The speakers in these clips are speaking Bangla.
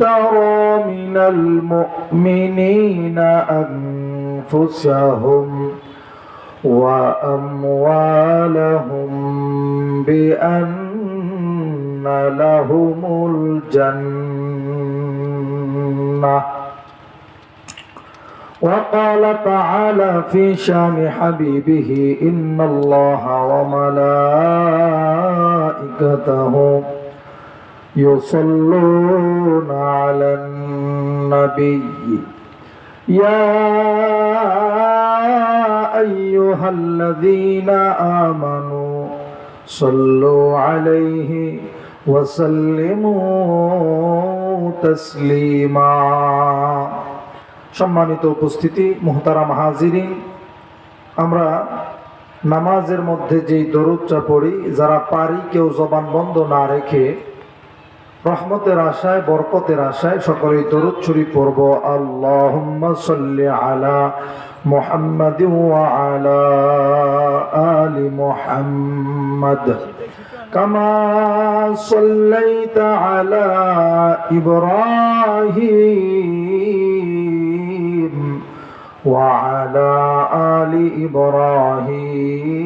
اشترى من المؤمنين أنفسهم وأموالهم بأن لهم الجنة. وقال تعالى في شان حبيبه إن الله وملائكته يصلون على النبي يا أيها الذين آمنوا صلوا عليه وسلموا تسليما সম্মানিত উপস্থিতি মোহতারাম হাজিরিন আমরা নামাজের মধ্যে যেই দরুদটা পড়ি যারা পারি কেউ জবান বন্ধ না রেখে রহমতের আশায় বরকতের আশায় সকলেই দরুদ ছড়ি পড়ব আল্লাহুম্মা সাল্লি আলা মুহাম্মাদ ওয়া আলা আলি মুহাম্মাদ كما صليت على إبراهيم وعلى آل إبراهيم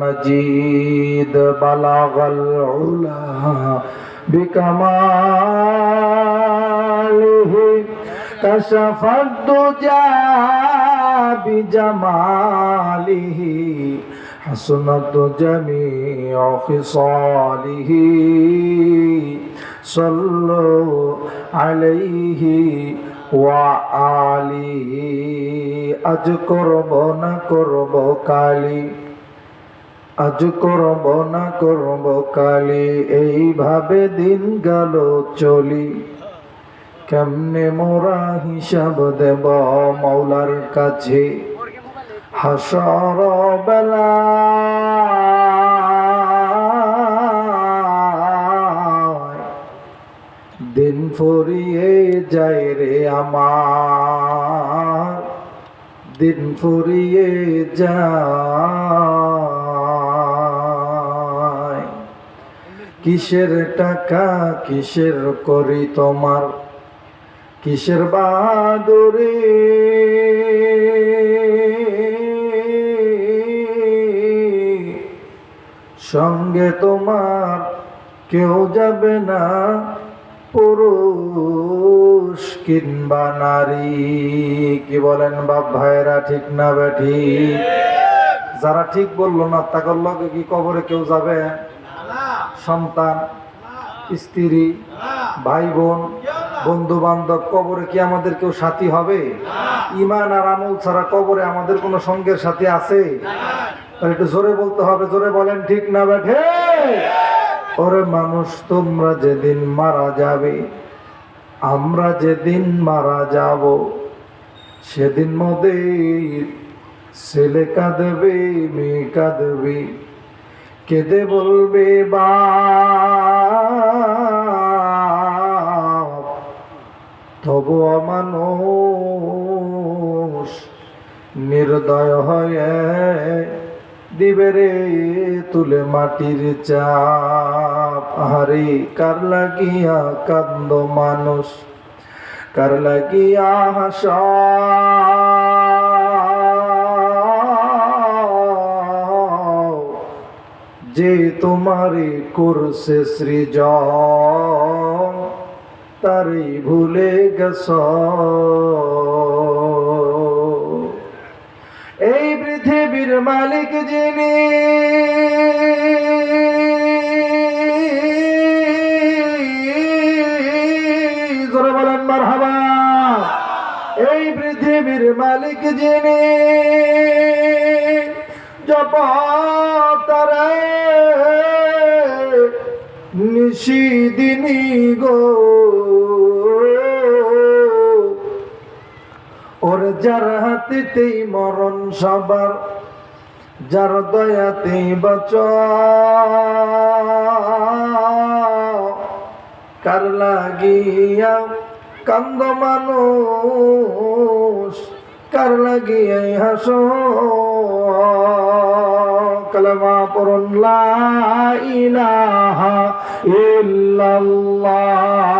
مجيد بلغ العلا بكماله كشف الدجى بجماله حسنت جميع خصاله صلوا عليه وآله আজ করব না করব কালি আজ করব না করব কালি, এইভাবে দিন গেল চলি। কেমনে মোরা হিসাব দেব মৌলার কাছে? হাসর বেলা দিন ফুরিয়ে যায় রে আমার। দিন ফুরিয়ে যায় কিসের টাকা কিসের করি তোমার? কিসের বাহাদুরি? সঙ্গে তোমার কেউ যাবে না, পুরুষ কিংবা নারী। কি বলেন বাপ ভাইরা ঠিক না বেঠি যারা ঠিক বলল না তাকর লগে কি কবরে কেউ যাবে? সন্তান, স্ত্রী ভাই বোন বন্ধু বান্ধব কবরে কি আমাদের কেউ সাথী হবে? ইমান আর আমল ছাড়া কবরে আমাদের কোনো সঙ্গের সাথী আছে? একটু জোরে বলতে হবে, জোরে বলেন ঠিক না বেঠে ওরে মানুষ, তোমরা যেদিন মারা যাবে, আমরা যেদিন মারা যাব, সেদিন মোদের ছেলে কাঁদবে, মেয়ে কাঁদবে। কেঁদে বলবে বা তবু অমানুষ নির্দয় হয়ে দিবে রে তুলে মাটির চাপ। হারে কার লাগিয়া কান্দ মানুষ? কার লাগিয়া হাসা তোমারে করছে সৃজন তারই ভুলে গেছ। এই পৃথিবীর মালিক যিনি এই পৃথিবীর মালিক যিনি জপাতারে নিশিদিনী গো। ওর যার হাতেতেই মরণ সবার, যার দয়াতেই বাঁচ কার লাগিয়া কান্দ মানুষ, কার লাগিয়াই হাস কলমা পড়ন, লা ইলাহা ইল্লাল্লাহ,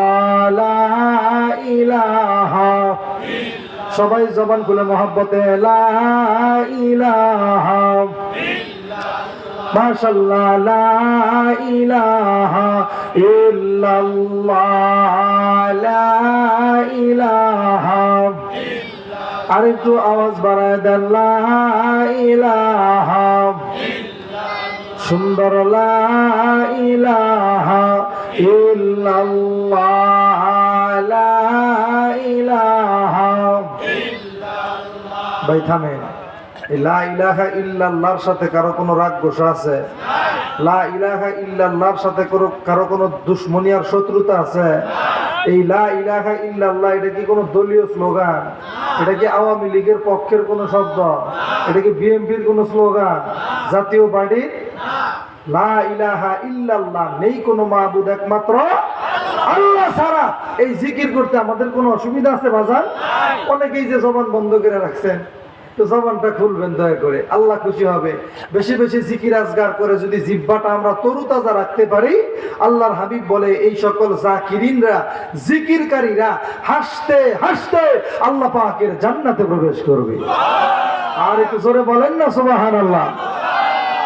লা ইলাহা। সবাই জবান খুলে মহাব্বতে, লা মাশাল্লাহ লা ইলাহা লা আরেকটু আওয়াজ বাড়ায় দেন, লা ইলাহা। সুন্দর ইলাহা ভাই, থামেন। লা ইলাহা ইল্লাল্লাহর সাথে কারও কোনো রাগ গোসা আছে? লা ইলাহা ইল্লাল্লাহর সাথে কারও কোনো দুশ্মনী আর শত্রুতা আছে? এই লা ইলাহা ইল্লাল্লাহ, এটা কি কোনো দলীয় স্লোগান? এটা কি আওয়ামী লীগের পক্ষের কোনো শব্দ? এটা কি বিএনপির কোনো স্লোগান? জাতীয় পার্টির লা ইলাহা ইল্লাল্লাহ, নেই কোনো মাহবুদ একমাত্র আল্লাহ সারা এই জিকির করতে আমাদের কোনো অসুবিধা আছে বাজার অনেকেই যে জবান বন্ধ করে রাখছেন। তো জবানটা খুলবেন দয়া করে। আল্লাহ খুশি হবে। বেশি বেশি জিকির আজগার করে যদি জিব্বাটা আমরা তরুতাজা রাখতে পারি, আল্লাহর হাবিব বলে, এই সকল জাকিরিনরা, জিকিরকারীরা, হাসতে হাসতে আল্লাহ পাকের জান্নাতে প্রবেশ করবে। আর একটু জোরে বলেন না সুবাহান আল্লাহ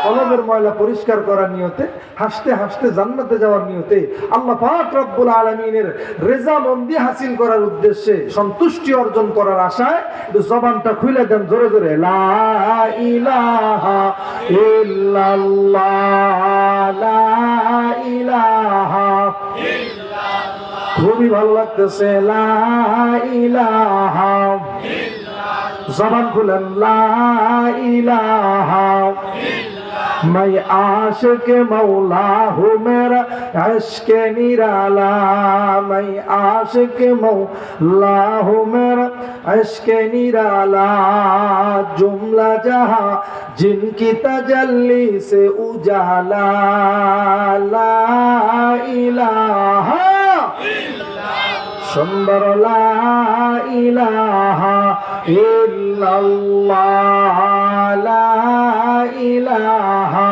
কলবের ময়লা পরিষ্কার করার নিয়তে, হাসতে হাসতে জান্নাতে যাওয়ার নিয়তে আল্লাহ পাক রব্বুল আলমিনের রেজামন্দি হাসিল করার উদ্দেশ্যে সন্তুষ্টি অর্জন করার আশায় জবানটা খুলে দেন জোরে জোরে। লা ইলাহা ইলাহা খুবই ভালো লাগতেছে। লা ইলাহা জবান খুলেন। লা ইলাহা मैं आश के मौला हूँ, मेरा इश्क निराला। मैं आश के मौला हूँ, मेरा इश्क निराला। जुमला जहाँ जिनकी तजल्ली से उजाला। ला इलाहा সুন্দর ইলাহা ইল্লাল্লাহ লা ইলাহা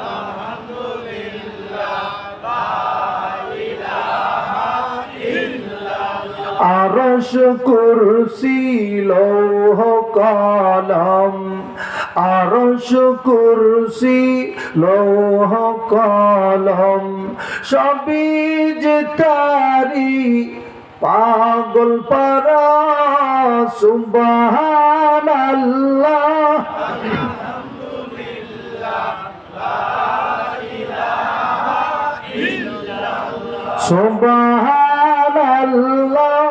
আরশ কুরসি, লৌহ কলম। আরশ কুরসি, লৌহ কলম। সবই যে তারি পাগল পারা সুবহান আল্লাহ সুবহান আল্লাহ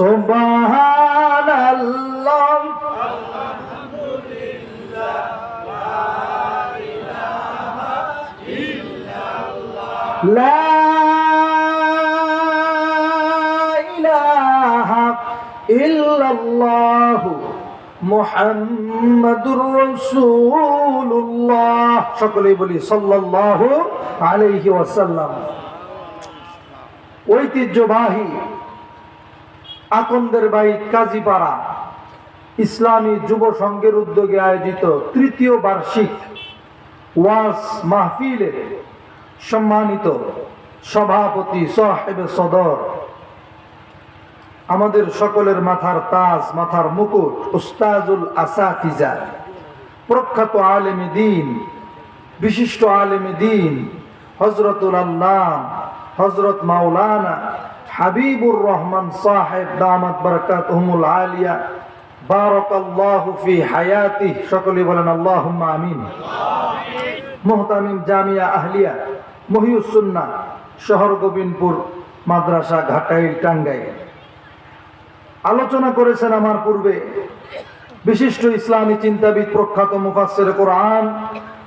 সুবহান আল্লাহ লা ইলাহা ইল্লাল্লাহু মুহাম্মাদুর রাসূলুল্লাহ। সকলেই বলি সাল্লাল্লাহু আলাইহি ওয়াসাল্লাম। ঐতিহ্যবাহী আকন্দের বাইত কাজীপাড়া ইসলামী যুব সংঘের উদ্যোগে আয়োজিত তৃতীয় বার্ষিক ওয়াজ মাহফিলের সম্মানিত সভাপতি সাহেব সদর। আমাদের সকলের মাথার তাজ, মাথার মুকুট উস্তাজুল আসাফিজা প্রখ্যাত আলেম দিন, বিশিষ্ট আলেম দিন হজরতুল আল্লাহ হজরত মাওলানা হাবিবুর রহমান সাহেব দামাত বরকাত হুমুল আলিয়া, বারাকাল্লাহু ফি হায়াতি সকলে বলেন, আল্লাহুম্মা আমিন। মোহতামিম জামিয়া আহলিয়া, মহিউসুন্না, শহর গোবিন্দপুর, মাদ্রাসা ঘাটাইল, টাঙ্গাইল। আলোচনা করেছেন আমার পূর্বে বিশিষ্ট ইসলামী চিন্তাবিদ, প্রখ্যাত মুফাসসির কোরআন,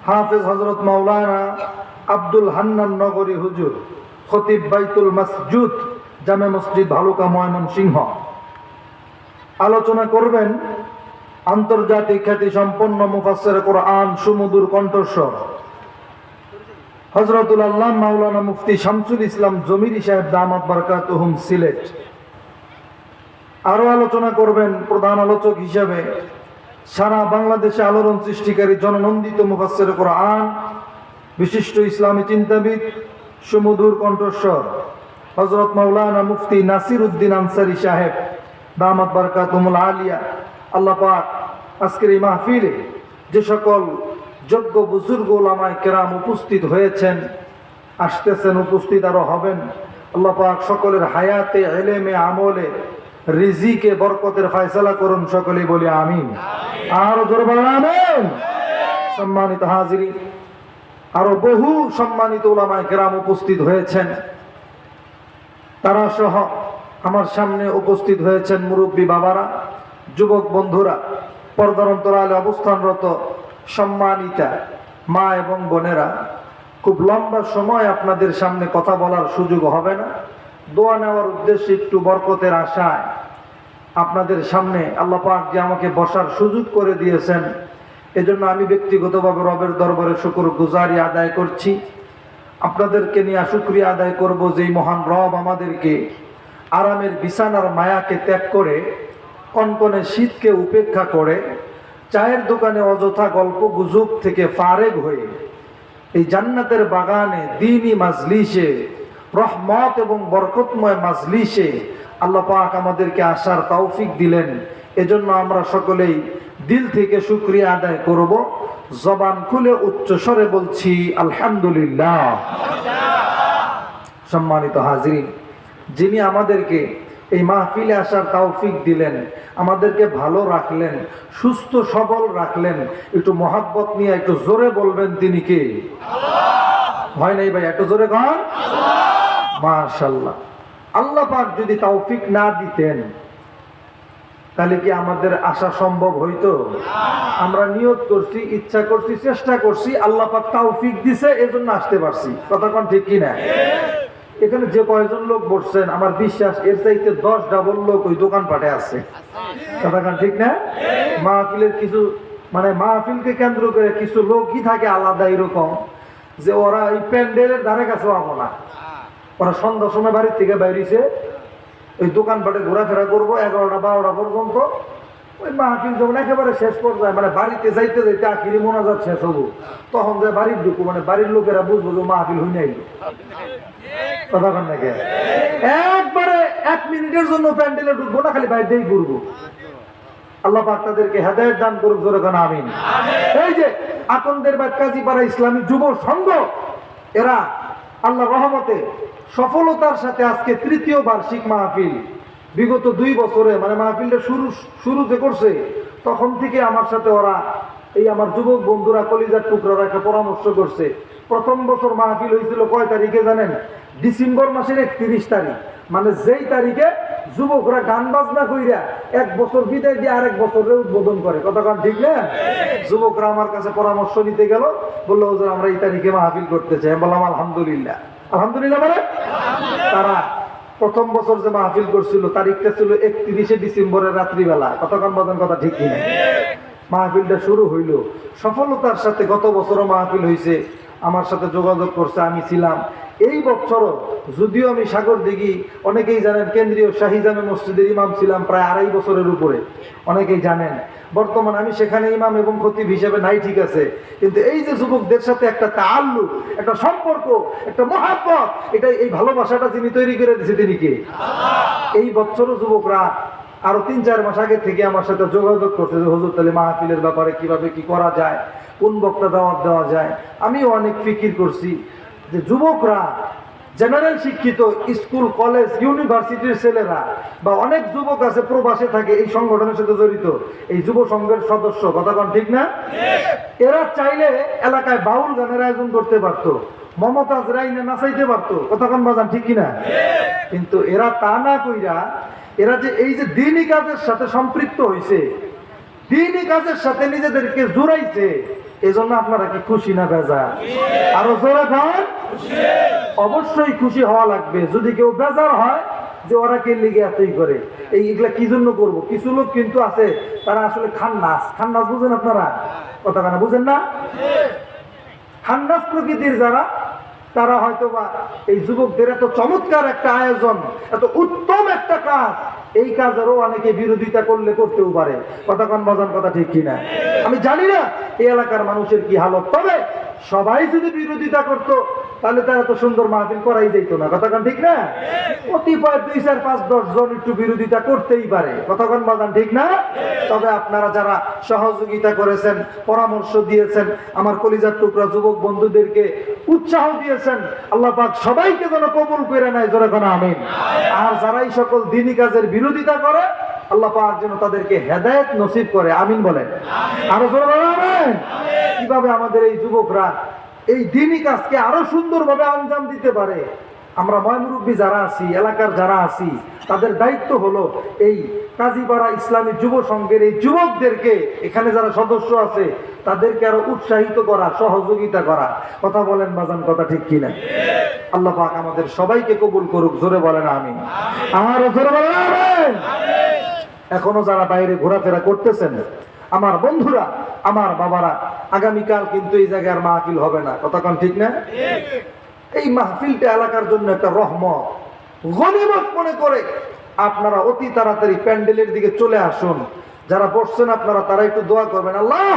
হাফেজ হজরত মাওলানা আব্দুল হান্নান নগরী হুজুর, খতিব বাইতুল মসজুদ। জামে মসজিদ ভালুকা ময়মন সিংহ আলোচনা করবেন আন্তর্জাতিক খ্যাতি সম্পন্ন মুফাসসির কোরআন সুমধুর কণ্ঠস্বর। হজরতুল আল্লাহ মাওলানা মুফতি শামসুল ইসলাম জমিরি সাহেব দামাত বারকাতুহুম সিলেট। আরও আলোচনা করবেন প্রধান আলোচক হিসেবে সারা বাংলাদেশে আলোড়ন সৃষ্টিকারী জননন্দিত মুফাসসির কোরআন, বিশিষ্ট ইসলামী চিন্তাবিদ সুমধুর কণ্ঠস্বর। হজরত মৌলানা মুফতি নাসির উদ্দিন আনসারি সাহেব, দামাত বারকাতুমুল আলিয়া, আল্লাহ পাক আজকের এই মাহফিলে যে সকল যোগ্য বুজুর্গ ওলামায় কেরাম উপস্থিত হয়েছেন, আসতেছেন, উপস্থিত আরও হবেন, আল্লাহ পাক সকলের হায়াতে, এলেমে, আমলে, রিজিকে, বরকতের ফয়সালা করুন সকলেই বলি আমিন। আর জোরে আমিন। সম্মানিত হাজিরি আরও বহু সম্মানিত ওলামায় কেরাম উপস্থিত হয়েছেন। তারা সহ আমার সামনে উপস্থিত হয়েছেন মুরব্বী বাবারা, যুবক বন্ধুরা, পর্দার অন্তরালে অবস্থানরত সম্মানিতা মা এবং বোনেরা, খুব লম্বা সময় আপনাদের সামনে কথা বলার সুযোগ হবে না। দোয়া নেওয়ার উদ্দেশ্যে একটু বরকতের আশায় আপনাদের সামনে আল্লাহ পাক যে আমাকে বসার সুযোগ করে দিয়েছেন, এজন্য আমি ব্যক্তিগতভাবে রবের দরবারে শুকুর গুজারি আদায় করছি। আপনাদেরকে নিয়ে শুক্রিয়া আদায় করব যেই মহান রব আমাদেরকে আরামের বিছানার মায়াকে ত্যাগ করে, কনকনে শীতকে উপেক্ষা করে, চায়ের দোকানে অযথা গল্প গুজব থেকে ফারেগ হয়ে, এই জান্নাতের বাগানে দিনই মাজলিসে রহমত এবং বরকতময় মাজলিসে আল্লাহ পাক আমাদেরকে আসার তৌফিক দিলেন। এজন্য আমরা সকলেই দিল থেকে শুক্রিয়া আদায় করব। জবান খুলে উচ্চ স্বরে বলছি আলহামদুলিল্লাহ। সম্মানিত হাজিরিন যিনি আমাদেরকে এই মাহফিলে আসার তৌফিক দিলেন আমাদেরকে ভালো রাখলেন সুস্থ সবল রাখলেন একটু মহাব্বত নিয়ে একটু জোরে বলবেন তিনি কে? হয় নাই ভাই একটু জোরে কন। মাশাল্লাহ আল্লাহ পাক যদি তৌফিক না দিতেন তাহলে কি আমাদের আসা সম্ভব হইতো? আমরা নিয়ত করছি, ইচ্ছা করছি, চেষ্টা করছি, আল্লাহ পাক তৌফিক দিছে, এজন্য আসতে পারছি। কথা কোন ঠিক কি না এখানে যে কয়জন লোক বসছেন, আমার বিশ্বাস এর চাইতে দশ ডাবল লোক ওই দোকান পাটে আছে। কথা কোন ঠিক না? মাহফিলের কিছু মানে মাহফিলকে কেন্দ্র করে কিছু লোকই থাকে আলাদা এরকম, যে ওরা এই প্যান্ডেলের ধারে কাছে পাবো না। ওরা সন্ধ্যার সময় বাড়ির থেকে বাইরেছে ওই দোকানপাটে ঘোরাফেরা করব এগারোটা বারোটা পর্যন্ত। ওই মাহফিল যখন একেবারে শেষ পর্যায়ে মানে বাড়িতে যাইতে যাইতে আখিরি মোনাজাত শেষ হব। তখন যে বাড়ির ঢুকু মানে বাড়ির লোকেরা বুঝব যে মাহফিল হই নাই কথা কন নাকি একবারে এক মিনিটের জন্য প্যান্ডেলে ঢুকবো না, খালি বাইরেই ঘুরবো। আল্লাহ পাক তাদেরকে হেদায়ত দান করুক, জোরে গান আমিন। এই যে আকন্দের বাদ কাজীপাড়া ইসলামী যুব সংঘ, এরা আল্লাহ রহমতে সফলতার সাথে আজকে তৃতীয় বার্ষিক মাহফিল। বিগত দুই বছরে মানে মাহফিলটা শুরু শুরু যে করছে, তখন থেকে আমার সাথে ওরা এই আমার যুবক বন্ধুরা কলিজার টুকরারা একটা পরামর্শ করছে। প্রথম বছর মাহফিল হয়েছিল কয় তারিখে জানেন? ডিসেম্বর মাসের একত্রিশ তারিখ। মানে যেই তারিখে যুবকরা গান বাজনা কইরা এক বছর বিদায় দিয়ে আরেক বছরের উদ্বোধন করে। কান ঠিক না? যুবকরা আমার কাছে পরামর্শ নিতে গেল, বলল আমরা এই তারিখে মাহফিল করতে চাই। বললাম, আলহামদুলিল্লাহ। আলহামদুলিল্লাহ মানে? তারা প্রথম বছর যে মাহফিল করছিল, তারিখটা ছিল একত্রিশে ডিসেম্বরের রাত্রিবেলা। কতক্ষণ বাজান কথা ঠিক কিনা? মাহফিলটা শুরু হইল। সফলতার সাথে গত বছরও মাহফিল হয়েছে আমার সাথে যোগাযোগ করছে, আমি ছিলাম। এই বছরও যদিও আমি সাগর দিঘি, অনেকেই জানেন, কেন্দ্রীয় শাহী জামে মসজিদের ইমাম ছিলাম প্রায় আড়াই বছরের উপরে। অনেকেই জানেন বর্তমান আমি সেখানে ইমাম এবং খতিব হিসেবে নাই ঠিক আছে। কিন্তু এই যে যুবকদের সাথে একটা তাল্লুক একটা সম্পর্ক একটা মহাব্বত এটা এই ভালোবাসাটা যিনি তৈরি করে দিয়েছে তিনি কে? এই বছরও যুবকরা আরও তিন চার মাস আগে থেকে আমার সাথে যোগাযোগ করছে যে হুজুর তাহলে মাহফিলের ব্যাপারে কীভাবে কি করা যায়? কোন বক্তা দাওয়াত দেওয়া যায়? আমিও অনেক ফিকির করছি যে যুবকরা জেনারেল শিক্ষিত স্কুল কলেজ ইউনিভার্সিটির ছেলেরা বা অনেক যুবক আছে প্রবাসে থাকে এই সংগঠনের সাথে জড়িত। এই যুব সংঘের সদস্য কথা ঠিক না? এরা চাইলে এলাকায় বাউল গানের আয়োজন করতে পারতো মমতাজ রাইনে নাচাইতে পারতো কতক্ষণ বাজান ঠিক কিনা? কিন্তু এরা তা না কইরা এরা যে এই যে দিনই কাজের সাথে সম্পৃক্ত হয়েছে দিনই কাজের সাথে নিজেদেরকে জুড়াইছে এজন্য আপনারা কি খুশি না বেজার? আর জোরে খান অবশ্যই খুশি হওয়া লাগবে। যদি কেউ বেজার হয় যে ওরা কে লিগে এতই করে? এই এগুলা কি জন্য করব? কিছু লোক কিন্তু আছে, তারা আসলে খান্নাস। খান্নাস বুঝেন আপনারা? কথা কেনা বুঝেন না? খান্নাস প্রকৃতির যারা তারা হয়তোবা এই যুবকদের এত চমৎকার একটা আয়োজন, এত উত্তম একটা কাজ, এই কাজেরও অনেকে বিরোধিতা করলে করতেও পারে। কতক্ষণ বাজার কথা ঠিক কিনা? আমি জানি না এই এলাকার মানুষের কি হালত, তবে সবাই যদি বিরোধিতা করত তাহলে তারা তো সুন্দর মাহফিল করাই যেত না। কথা কন ঠিক না? কতিপয় দুই, চার, পাঁচ, দশ জন একটু বিরোধিতা করতেই পারে। কথা কন বাজান ঠিক না? তবে আপনারা যারা সহযোগিতা করেছেন, পরামর্শ দিয়েছেন, আমার কলিজার টুকরা যুবক বন্ধুদেরকে উৎসাহ দিয়েছেন, আল্লাহ পাক সবাইকে যেন কবুল করে নেয়, জোরে কোন আমিন। আর যারাই সকল দিনী কাজের বিরোধিতা করে, আল্লাহ পাক যেন তাদেরকে হেদায়েত নসিব করে। আমিন বলেন। আরও জোরে বলেন কীভাবে আমাদের এই যুবকরা এই দিনই কাজকে আরও সুন্দরভাবে আঞ্জাম দিতে পারে। আমরা ময়মুরব্বী যারা আছি, এলাকার যারা আছি, তাদের দায়িত্ব হলো এই কাজীপাড়া ইসলামী যুব সংঘের এই যুবকদেরকে, এখানে যারা সদস্য আছে, তাদেরকে আরও উৎসাহিত করা, সহযোগিতা করা। কথা বলেন বাজান, কথা ঠিক কিনা? আল্লাহ পাক আমাদের সবাইকে কবুল করুক, জোরে বলেন আমি আমার এখনও যারা বাইরে ঘোরাফেরা করতেছেন আমার বন্ধুরা, আমার বাবারা, আগামীকাল কিন্তু এই জায়গায় আর মাহফিল হবে না। কতক্ষণ ঠিক না? এই মাহফিলটা এলাকার জন্য একটা রহমত। গনিমত মনে করে আপনারা অতি তাড়াতাড়ি প্যান্ডেলের দিকে চলে আসুন। যারা বসছেন আপনারা, তারা একটু দোয়া করবেন। আল্লাহ,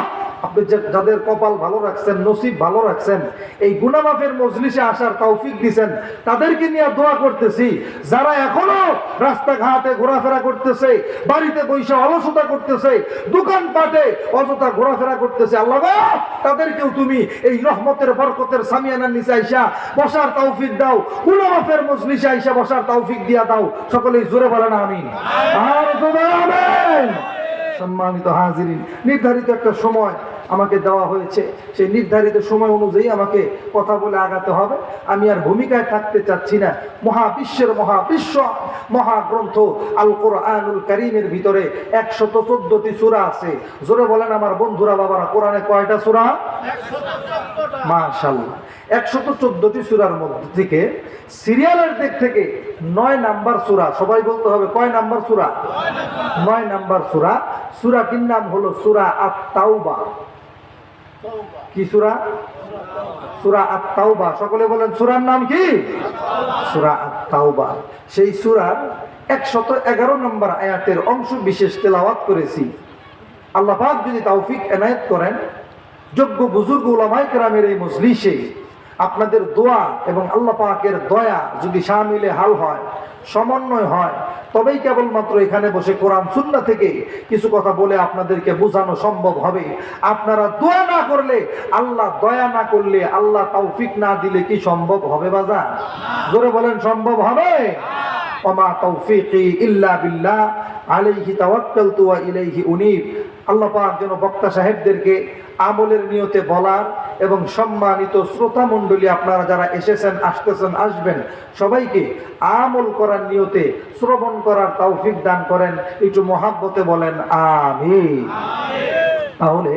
আপনি যাদের কপাল ভালো রাখছেন, নসিব ভালো রাখছেন, এই গুনামাফের মজলিসে আসার তৌফিক দিছেন, তাদেরকে নিয়ে দোয়া করতেছি। যারা এখনও রাস্তাঘাটে ঘোরাফেরা করতেছে, বাড়িতে বৈশা অলসতা করতেছে, দোকানপাটে অযথা ঘোরাফেরা করতেছে, আল্লাহ তাদেরকেও তুমি এই রহমতের, বরকতের সামিয়ানার নিচে আইসা বসার তৌফিক দাও, গুনামাফের মজলিসে আইসা বসার তৌফিক দিয়া দাও, সকলেই জোরে বলেন, আমিন। আমিন। সম্মানিত হাজিরিন। নির্ধারিত একটা সময় আমাকে দেওয়া হয়েছে। সেই নির্ধারিত সময় অনুযায়ী আমাকে কথা বলে আগাতে হবে। আমি আর ভূমিকায় থাকতে চাচ্ছি না। মহাবিশ্বের মহাবিশ্ব মহাগ্রন্থ আল কোরআনুল করিমের ভিতরে একশত চোদ্দটি সুরা আছে। জোরে বলেন আমার বন্ধুরা বাবারা কোরআনে কয়টা সুরা? মাশাল্লাহ একশত চোদ্দটি সুরার মধ্যে থেকে সিরিয়ালের দিক থেকে নয় নাম্বার সুরা সবাই বলতে হবে কয় নাম্বার সুরা? নয় নাম্বার। সুরা। সুরাটির নাম হলো সুরা আত তাওবা কি সুরা? সুরা আত্মাউবা সকলে বলেন, সুরার নাম কি? সুরা আত্মাউবা সেই সুরার একশত এগারো নম্বর আয়াতের অংশ বিশেষ তেলাওয়াত করেছি। আল্লাহাক যদি তাওফিক এনায়েত করেন, যোগ্য বুজুর্গ উলামাই কেরামের এই মজলিসে আপনাদের দোয়া এবং আল্লাহ পাকের দয়া যদি সামিলে হাল হয়, সমন্বয় হয়, তবেই কেবলমাত্র এখানে বসে কোরআন সুন্না থেকে কিছু কথা বলে আপনাদেরকে বোঝানো সম্ভব হবে। আপনারা দোয়া না করলে, আল্লাহ দয়া না করলে, আল্লাহ তৌফিক না দিলে কি সম্ভব হবে বাজার জোরে বলেন, সম্ভব হবে? ওমা তৌফিকি ইল্লা বিল্লাহ, আলাইহি তাওয়াক্কালতু ওয়া ইলাইহি উনীব। আল্লাহ পাক যেন বক্তা সাহেবদেরকে আমলের নিয়তে বলার এবং সম্মানিত শ্রোতা মণ্ডলী আপনারা যারা এসেছেন, আসতেছেন, আসবেন, সবাইকে আমল করার নিয়তে, শ্রবণ করার তৌফিক দান করেন, একটু মহাব্বতে বলেন আমি তাহলে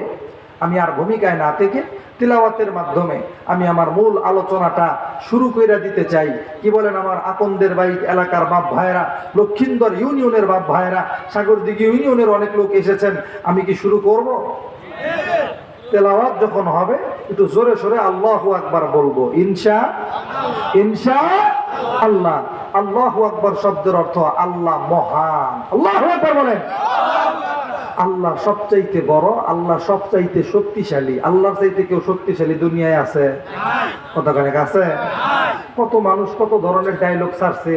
আমি আর ভূমিকায় না থেকে তিলাওয়াতের মাধ্যমে আমি আমার মূল আলোচনাটা শুরু করে দিতে চাই। কি বলেন আমার আকন্দের বাইক এলাকার বাপ ভাইরা লক্ষিন্দর ইউনিয়নের বাপ ভাইরা সাগরদিঘি ইউনিয়নের অনেক লোক এসেছেন, আমি কি শুরু করব? তেলাওয়াত যখন হবে, একটু জোরে সোরে আল্লাহ আকবার বলব। ইনশা ইনশা আল্লাহ। আল্লাহ আকবার শব্দের অর্থ আল্লাহ মহান। আল্লাহ আকবার বলেন। আল্লাহ সবচাইতে বড়, আল্লাহ সবচাইতে শক্তিশালী। আল্লাহর চাইতে কেউ শক্তিশালী দুনিয়ায় আছে? কতখানেক আছে কত মানুষ কত ধরনের ডায়লগ ছাড়ছে?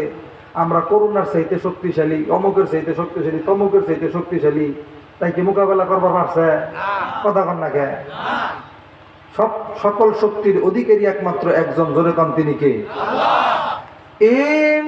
আমরা করোনার চাইতে শক্তিশালী, অমুকের চাইতে শক্তিশালী, তমুকের চাইতে শক্তিশালী। তাই কি মোকাবেলা করবার পারছে? কথা কন না সব সকল শক্তির অধিকারী একমাত্র একজন, জোরে কন তিনি কে? إن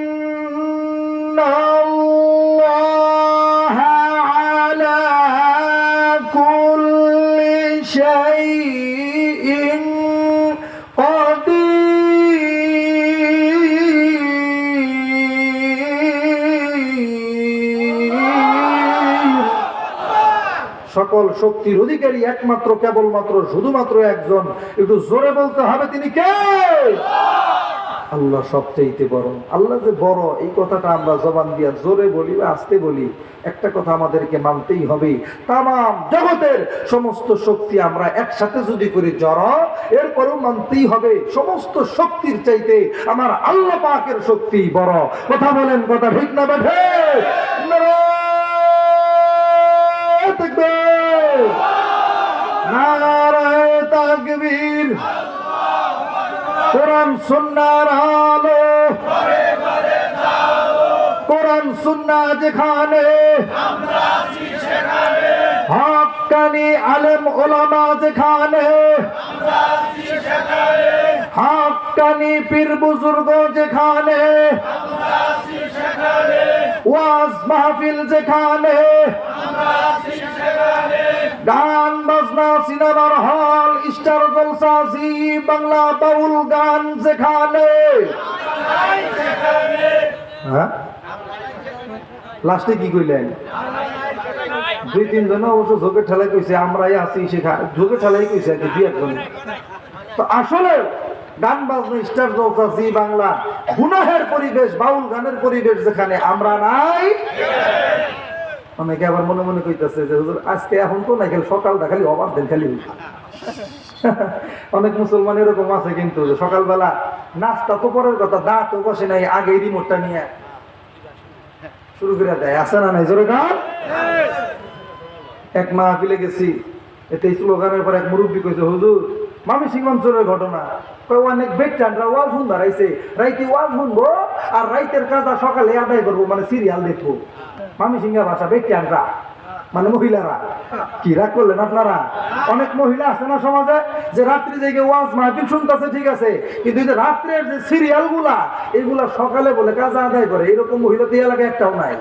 শক্তির অধিকারী একমাত্র, কেবলমাত্র, শুধুমাত্র একজন। একটু জোরে বলতে হবে তিনি কে? আল্লাহ সবচাইতে বড়। আল্লাহ যে বড়, এই কথাটা আমরা জবান দিয়া জোরে বলি বা আসতে বলি। একটা কথা আমাদেরকে মানতেই হবে তাম জগতের সমস্ত শক্তি আমরা একসাথে যদি করি জড়, এরপরেও মানতেই হবে, সমস্ত শক্তির চাইতে আমার আল্লাহ পাকের শক্তি বড়। কথা বলেন, কথা ঠিক না বেঠে নারায় তাকবীর। কোরআন সুন্নার আলো। কোরআন সুন্না যেখানে, হাক্কানি আলেম ওলামা যেখানে, হাক্কানি পীর বুজুর্গ যেখানে, ওয়াজ মাহফিল যেখানে গান, বাজনা, সিনেমার হল, স্টার জলসা, জি বাংলা বাউল গান যেখানে। হ্যাঁ? লাস্টে কি কইলেন? দুই তিনজন অবশ্য ঝোঁকে ঠেলাই কইছে, আমরাই আছি সেখা ঝোঁকে ঠেলাই কইছে আর কি, দুই একজন। তো আসলে গান, বাজনা, স্টার জলসা, জি বাংলা, গুনাহের পরিবেশ, বাউল গানের পরিবেশ যেখানে, আমরা নাই। অনেকে আবার মনে মনে কইতেছে যে, হুজুর, আজকে এখন তো না খালি সকালটা খালি অবাক দেন, খালি অনেক মুসলমান এরকম আছে কিন্তু সকালবেলা নাস্তা তো পরের কথা তো বসে নাই আগে রিমোটটা নিয়ে শুরু করে দেয়। আছে না নাই? জোরে গান এক মাহফিলে গেছি এতে স্লোগানের পর এক মুরব্বী কইছে, হুজুর মামি সিং অঞ্চলের ঘটনা। অনেক বেটানরা ওয়াজ শুন দাঁড়াইছে রাইতে ওয়াজ শুনব আর রাইতের কাজা সকালে আদায় করব মানে সিরিয়াল দেখব। মামি সিংহা ভাষা বেটানরা মানে মহিলারা। কি রাগ করলেন আপনারা? অনেক মহিলা আছে না সমাজে যে রাত্রি জেগে ওয়াজ মাহফিল শুনতেছে, ঠিক আছে। কিন্তু যে রাত্রের যে সিরিয়ালগুলা এগুলা সকালে বলে কাজ আদায় করে। এরকম মহিলা তো এলাকায় একটাও নাই।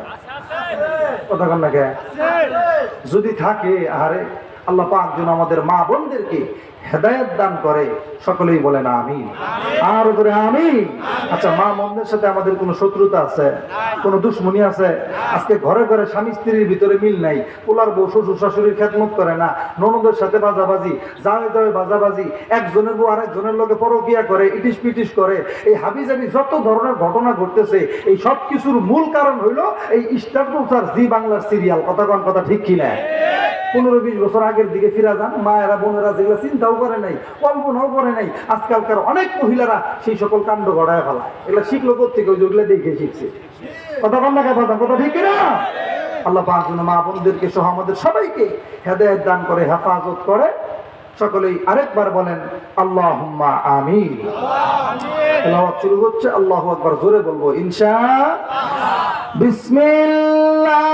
কথা কন যদি থাকে আরে আল্লাহ পাক যেন আমাদের মা বোনদেরকে হেদায়ত দান করে। সকলেই বলেন আমি আর করে আমি আচ্ছা মা বোনদের সাথে আমাদের কোনো শত্রুতা আছে? কোনো দুশ্মনী আছে? আজকে ঘরে ঘরে স্বামী স্ত্রীর ভিতরে মিল নাই। পোলার বউ শ্বশুর শাশুড়ির খেদমত করে না। ননদের সাথে বাজাবাজি যাওয়ে যাওয়ে বাজাবাজি একজনের বউ আরেকজনের লোকে পরকিয়া করে ইটিস পিটিস করে। এই হাবিজাবি যত ধরনের ঘটনা ঘটতেছে এই সব কিছুর মূল কারণ হইল এই স্টার জি বাংলার সিরিয়াল। কথা কন কথা ঠিক কিনা? পনেরো বিশ বছর আগের দিকে ফিরা যান, মায়েরা, বোনেরা যেগুলো চিন্তাও করে নাই, কল্পনাও করে নাই, আজকালকার অনেক মহিলারা সেই সকল কাণ্ড গড়ায় ফেলায়। এগুলো শিখলো কোথেকে ওই যেগুলো দেখে শিখছে। কথা বল না কথা কথা ঠিক না আল্লাহ পাক যেন মা বোনদেরকে সহ আমাদের সবাইকে হেদায়ত দান করে, হেফাজত করে। সকলেই আরেকবার বলেন আল্লাহ আমি শুরু হচ্ছে, আল্লাহ আকবার। জোরে বলব ইনশা বিসমিল্লাহির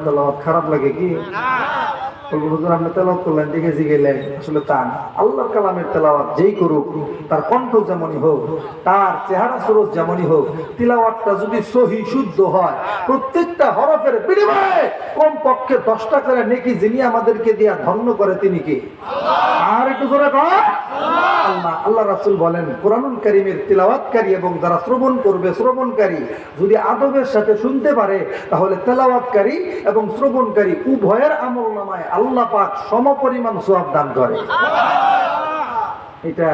কোরআনের তেলাওয়াত খারাপ লাগে কি বলব তেলাওয়াত করলেন আসলে তা আল্লাহর কালামের তেলাওয়াত যেই করুক, তার কণ্ঠ যেমনই হোক, তার চেহারা সুরত যেমনই হোক, তিলাওয়াতটা যদি সহি, শুদ্ধ হয়, প্রত্যেকটা হরফের বিনিময়ে কম পক্ষে দশটা করে নেকি যিনি আমাদেরকে দিয়া ধন্য করে, তিনি কি? আর একটু জোরে আল্লাহ আল্লাহ রাসূল বলেন কারীমের তিলাওয়াতকারী এবং যারা শ্রবণ করবে, শ্রবণকারী যদি আদবের সাথে শুনতে পারে, তাহলে তেলাওয়াতকারী এবং শ্রবণকারী উভয়ের আমল নামায় আল্লাহ পাক সমপরিমাণ সওয়াব দান করে এটা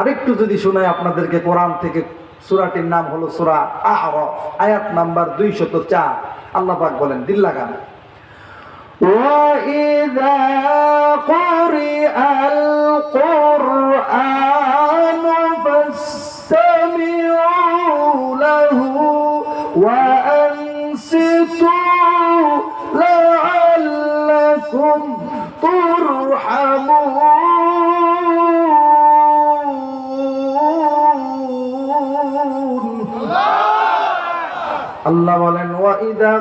আরেকটু যদি শোনায় আপনাদেরকে কোরআন থেকে সূরাটির নাম হলো সূরা আ'রাফ আয়াত নাম্বার 204 আল্লাহ পাক বলেন দিল লাগান وإذا قرئ القرآن فاستمعوا له وأنصتوا আল্লাহ বলেন ওয়া ইদা